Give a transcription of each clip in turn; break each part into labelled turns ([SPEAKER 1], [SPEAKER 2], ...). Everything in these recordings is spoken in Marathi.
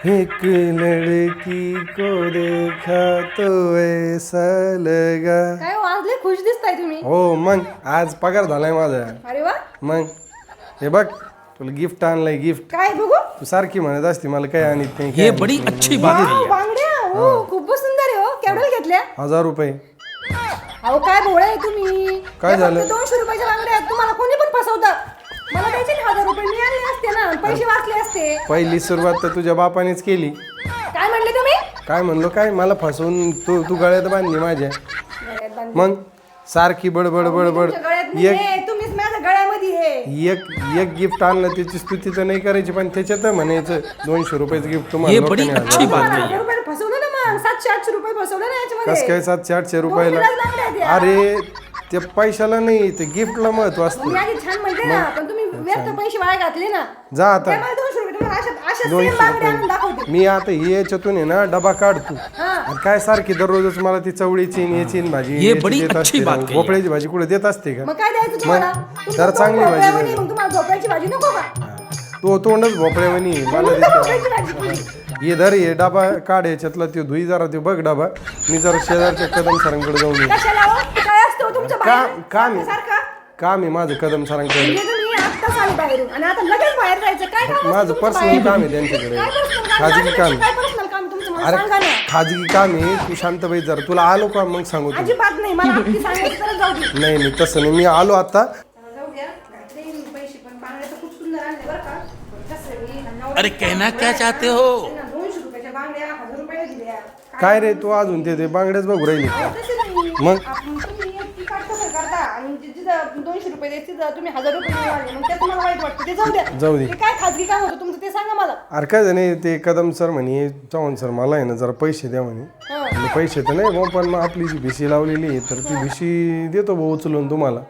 [SPEAKER 1] एक लड़की को देखा तो ऐसा लगा।
[SPEAKER 2] काय हो, आज लय खुश दिसताय तुम्ही.
[SPEAKER 1] हो मग आज पगार झालाय माझा.
[SPEAKER 2] अरे वा.
[SPEAKER 1] मग हे बघ तुला गिफ्ट आणलंय गिफ्ट
[SPEAKER 2] काय बघू?
[SPEAKER 1] तू सारखी म्हणत असते मला काही आणत नाही
[SPEAKER 3] ये बड़ी. अच्छी बात है
[SPEAKER 2] वाव, बांगड्या. हो खूपच सुंदर आहे हो. केवढ्या घेतल्या?
[SPEAKER 1] हजार रुपये.
[SPEAKER 2] अहो काय भोळे आहे तुम्ही.
[SPEAKER 1] काय
[SPEAKER 2] फक्त
[SPEAKER 1] झालं?
[SPEAKER 2] दोनशे रुपयाच्या बांगड्या आहेत. तुम्हाला कोणी पण फसवतं. मला द्यायचे ना हजार रुपये मी आणले असते ना. पैसे वाचले असते
[SPEAKER 1] पहिली सुरुवात तर तुझ्या बापानेच केली.
[SPEAKER 2] काय म्हणले तुम्ही?
[SPEAKER 1] काय म्हणलो काय? मला फसवून तू तू गळ्यात बांधली माझ्या.
[SPEAKER 2] गळ्यात बांधले.
[SPEAKER 1] मग सारखी बडबड बडबड
[SPEAKER 2] तुमच्या गळ्यात
[SPEAKER 1] एक
[SPEAKER 2] नाहीये, तुम्हीच माझ्या गळ्यामध्ये आहे.
[SPEAKER 1] एक एक गिफ्ट आणलं त्याची स्तुती तर नाही करायची पण त्याच्यात म्हणायचं दोनशे रुपयाचं गिफ्ट तुम्हाला
[SPEAKER 3] ये बड़ी
[SPEAKER 1] लोकांनी
[SPEAKER 3] अच्छी
[SPEAKER 1] आणलं.
[SPEAKER 3] बात
[SPEAKER 2] तुम्हाला
[SPEAKER 3] है
[SPEAKER 2] हजार रुपये फसवलं ना मग? सातशे आठशे रुपये फसवलं ना याच्यामध्ये?
[SPEAKER 1] कस काय सातशे आठशे रुपयाला?
[SPEAKER 2] दोन.
[SPEAKER 1] अरे ते पैशाला नाही ते गिफ्टला महत्त्व
[SPEAKER 2] मी
[SPEAKER 1] असतं.
[SPEAKER 2] आधी छान म्हणते ना पण तुम्ही व्यर्थ पैसे वाया घातले ना.
[SPEAKER 1] जा आता.
[SPEAKER 2] त्यामुळे रुपये तुम्हाला अशा अशा
[SPEAKER 1] दोनशे
[SPEAKER 2] सेम बांगड्या आणून
[SPEAKER 1] रुपये
[SPEAKER 2] दाखवते.
[SPEAKER 1] मी आता हे याच्यातून आहे ना डबा काढतो.
[SPEAKER 2] हा.
[SPEAKER 1] आणि काय सारखी दररोजच मला ती चवळीची आणि याची आणि भाजी
[SPEAKER 3] ये
[SPEAKER 1] याची
[SPEAKER 3] बड़ी
[SPEAKER 1] देत
[SPEAKER 3] अच्छी
[SPEAKER 1] असते
[SPEAKER 3] बात
[SPEAKER 1] ना.
[SPEAKER 3] कही.
[SPEAKER 1] भोपळ्याची भाजी कुठे देत असते का?
[SPEAKER 2] मग काय द्यायचं तुम्हाला? तुमचं
[SPEAKER 1] जरा
[SPEAKER 2] तोंड
[SPEAKER 1] चांगली भाजी
[SPEAKER 2] भोपळ्यावानी,
[SPEAKER 1] द्या.
[SPEAKER 2] मग तुम्हाला झोपायची भाजी नको का?
[SPEAKER 1] तो तोंडच भोपळ्यावानी मला
[SPEAKER 2] म्हणून तर
[SPEAKER 1] देते
[SPEAKER 2] भोपळ्याची भाजी केली.
[SPEAKER 1] ये धर ये डबा काढ याच्यातला तो धुई जरा ते बघ डबा. मी जरा शेजारच्या कदम सरांकडे जाऊन
[SPEAKER 2] कशाला हो? काय असतं तुमच्या
[SPEAKER 1] का
[SPEAKER 2] बाहेर?
[SPEAKER 1] काम आहे.
[SPEAKER 2] सारखं?
[SPEAKER 1] काम आहे माझं कदम सरांकडे.
[SPEAKER 2] म्हणजे आत्ताच आले बाहेरून. आणि आता लगेच बाहेर जायचं. काय काम असतं
[SPEAKER 1] माझं
[SPEAKER 2] तुमचं
[SPEAKER 1] पर्सनल
[SPEAKER 2] बाहेर?
[SPEAKER 1] काम आहे त्यांच्याकडे.
[SPEAKER 2] काय personal काम?
[SPEAKER 1] खाजगी काम.
[SPEAKER 2] काय पर्सनल काम तुमचं? मला
[SPEAKER 1] अरे
[SPEAKER 2] सांगा ना.
[SPEAKER 1] खाजगी काम आहे. तू शांत बाई जरा. तुला आलो का मग सांगू तू
[SPEAKER 2] अजिबात नाही. मला अगदी सांगायचं तर जाऊ दे.
[SPEAKER 1] नाही नाही तसं नाही. मी आलो आता.
[SPEAKER 2] जाऊ द्या घातले मी पैसे पण बांगड्या तर खूप सुंदर आणले बरं का. कसं आहे, मी नवरा-
[SPEAKER 3] अरे कहना क्या चाहते हो?
[SPEAKER 2] त्यांना दोनशे रुपयाच्या बांगड्या हजार रुपये दिल्या.
[SPEAKER 1] काय रे तू अजून ते ते बांगड्याच बघू राहिली.
[SPEAKER 2] अहो, तसं नाही.
[SPEAKER 1] मग?
[SPEAKER 2] आपण- तुम्ही एक तिकीट कसं करता आणि जि- जिथं दोनशे रुपये द्यायचे तुम्ही हजार रुपये मग त्यात मला वाईट वाटतं. ते जाऊ द्या.
[SPEAKER 1] जाऊ दे.
[SPEAKER 2] ते काय खाजगी काम होतं तुमचं ते सांगा मला.
[SPEAKER 1] अरे काय झालं ते कदम सर म्हणे चव्हाण सर मला आहे ना जरा पैसे द्या म्हणे. म्हणलं, पैसे तर नाही भाऊ पण मग आपली जी भिशी लावलेली आहे तर ती भिशी देतो भाऊ उचलून तुम्हाला.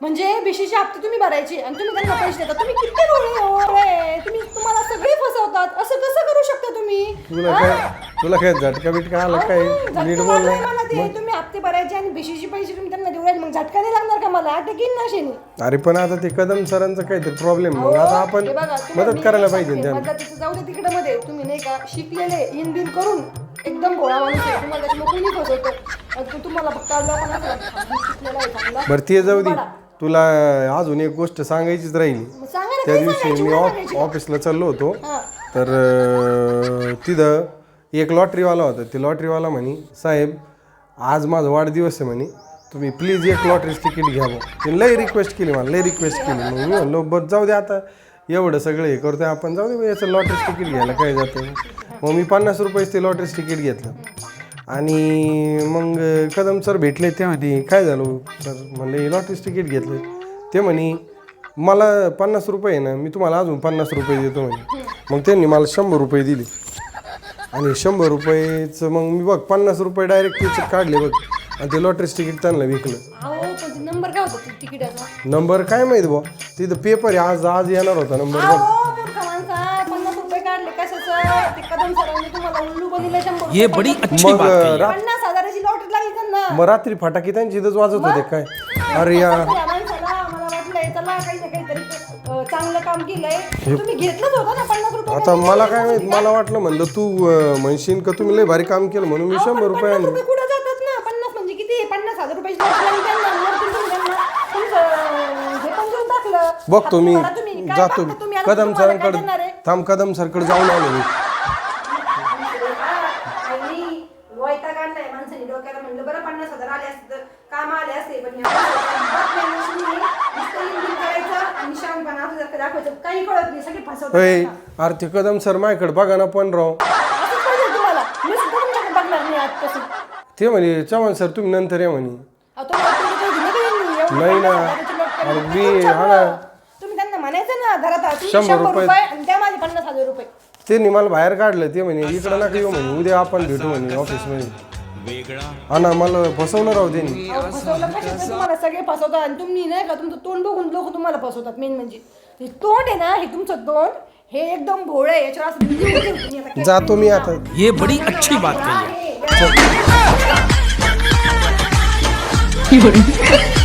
[SPEAKER 2] म्हणजे भिशीचे हप्ते तुम्ही भरायचे आणि तुम्ही त्यांना पैसे देता. तुम्ही किती डोळे हो रे? तुम्ही तुम्हाला सगळे फसवतात. असं कसं करू शकता तुम्ही?
[SPEAKER 1] तुला काय तुला काय झटका बिटका आला काय? नीट बोल
[SPEAKER 2] लागलाय मला ते. तुम्ही भरायचे आणि भिशीचे पैसे तुम्ही त्यांना देऊ मग झटका नाही लागणार का मला? अटक येईन ना शेनी
[SPEAKER 1] अरे पण आता ते कदम सरांचं काहीतरी प्रॉब्लेम मग आता आपण
[SPEAKER 2] हे बघा, तुम्ही-
[SPEAKER 1] मदत
[SPEAKER 2] मी
[SPEAKER 1] करायला पाहिजे
[SPEAKER 2] सांगते,
[SPEAKER 1] त्यांना.
[SPEAKER 2] मदतीचं जाऊ दे तिकडे मध्ये तुम्ही नाही का शिकलेले इन बिन करून एकदम भोळा माणूस आहे. तुम्हाला त्याच्यामुळे कोणी फसवतो आणि तो तुम्हाला फक्त आज लोकांना असं वाटतं, मी शिकलेला आहे चांगला.
[SPEAKER 1] बरं ते जाऊ दे. तुला अजून एक गोष्ट सांगायचीच राहिली.
[SPEAKER 2] मग सांगा ना
[SPEAKER 1] त्या दिवशी
[SPEAKER 2] सांगायची,
[SPEAKER 1] मी
[SPEAKER 2] मला
[SPEAKER 1] ऑफ
[SPEAKER 2] सांगायची.
[SPEAKER 1] ऑफिसला चाललो होतो.
[SPEAKER 2] हा.
[SPEAKER 1] तर अं, तिथं एक लॉटरीवाला होता. ते लॉटरीवाला म्हणे साहेब आज माझा वाढदिवस आहे म्हणे. तुम्ही प्लीज एक लॉटरीच तिकीट घ्या मग त्यांनी लई रिक्वेस्ट केली मला लई रिक्वेस्ट केली. मग मी म्हणलो बस जाऊ दे आता. एवढं सगळं हे करतोय आपण. जाऊ दे याचं लॉटरीच तिकीट घ्यायला काय जातं? मग मी पन्नास रुपयेच ते लॉटरीच तिकीट घेतलं. आणि मग कदम सर भेटले ते म्हणे काय झालं हो, सर म्हणले लॉटरीच तिकीट घेतलं. ते म्हणे मला पन्नास रुपये ना मी तुम्हाला अजून पन्नास रुपये देतो म्हणे. मग त्यांनी मला शंभर रुपये दिले. आणि शंभर रुपयेचं मग मी बघ पन्नास रुपये डायरेक्ट त्याचे काढले बघ. आणि ते लॉटरीच तिकीट त्यांना विकलं.
[SPEAKER 2] अहो पण ते नंबर काय होता ते तिकिटाचा?
[SPEAKER 1] नंबर काय माहिती बुवा? तिथं पेपर आहे आज आज येणार होता नंबर बघ.
[SPEAKER 2] अहो मूर्ख माणसा पन्नास रुपये काढले कशाचं? ते कदम सरांनी तुम्हाला उल्लू बनले शंभर
[SPEAKER 3] ये
[SPEAKER 2] रुपये
[SPEAKER 3] बड़ी. अच्छी
[SPEAKER 1] मग
[SPEAKER 3] बात
[SPEAKER 1] रा-
[SPEAKER 2] पन्नास हजाराची लॉटरी लागली त्यांना
[SPEAKER 1] मग रात्री फटाके त्यांची इथंच वाजत होते काय? अरे या
[SPEAKER 2] वाटलंय चला काही ना काहीतरी अं, चांगलं काम केलंय. तुम्ही घेतलंच होतं ना पन्नास रुपये
[SPEAKER 1] आता मला काय माहीत मला वाटलं म्हणलं तू अं, म्हणशील का तुम्ही लय भारी काम केलं म्हणून मी शंभर रुपये
[SPEAKER 2] पन्नास
[SPEAKER 1] आणले
[SPEAKER 2] रुपये कुठं जातात ना? पन्नास म्हणजे किती? पन्नास हजार रुपयाची लॉटरी लागली त्यांना वरतून तुम्ही त्यांना तुमचं अं, हे पण देऊन टाकलं.
[SPEAKER 1] बघतो मी
[SPEAKER 2] तुम्ही काय
[SPEAKER 1] जातो
[SPEAKER 2] बघता तुम्ही आता
[SPEAKER 1] कदम
[SPEAKER 2] तुम्हाला काय
[SPEAKER 1] सरांकडे
[SPEAKER 2] देणार आहे?
[SPEAKER 1] थांब कदम सरकडे जाऊन आलो मी.
[SPEAKER 2] माणसाने डोक्याला म्हणलं बरं पन्नास हजार आले असते तर काम आले असते पण या माणसाला बात नाही नुसतं मी, नुसतं इंजिन करायचं आणि शहाणपणा आपलं सारखं दाखवायचं काही कळत नाही सगळे फसवतात
[SPEAKER 1] अय
[SPEAKER 2] आता.
[SPEAKER 1] अरे ते कदम सर माझ्याकडे बघा ना पण राव.
[SPEAKER 2] असंच पाहिजे तुम्हाला? मी सुद्धा तुमच्याकडे बघणार नाही आजपासून.
[SPEAKER 1] ते म्हणे चव्हाण सर तुम्ही नंतर या म्हणे.
[SPEAKER 2] अहो, तुम्हाला काही? एवढं
[SPEAKER 1] नाही ना. अरे मी-
[SPEAKER 2] तुमच्या
[SPEAKER 1] हा ना.
[SPEAKER 2] तुम्ही त्यांना म्हणायचं ना घरात तुम्ही
[SPEAKER 1] शंभर
[SPEAKER 2] शंभर
[SPEAKER 1] रुपये-
[SPEAKER 2] रुपये आणि त्या माझे पन्नास हजार रुपये.
[SPEAKER 1] त्यांनी मला बाहेर काढलं ते म्हणे इकडं नका येऊ म्हणे उद्या आपण भेटू म्हणे ऑफिसमध्ये हा ना मला फसवलं राव त्यांनी.
[SPEAKER 2] अहो, फसवलं कशाचं? तुम्हाला सगळे फसवतात आणि तुम्ही नाही का तुमचं तोंड बघून लोक तुम्हाला फसवतात मेन म्हणजे. हे तोंड आहे ना हे तुमचं तोंड हे एकदम भोळ आहे. याच्यावर असं आता. काय
[SPEAKER 1] जातो मी आता.
[SPEAKER 3] ये बड़ी अच्छी बात कही है.
[SPEAKER 2] आहे.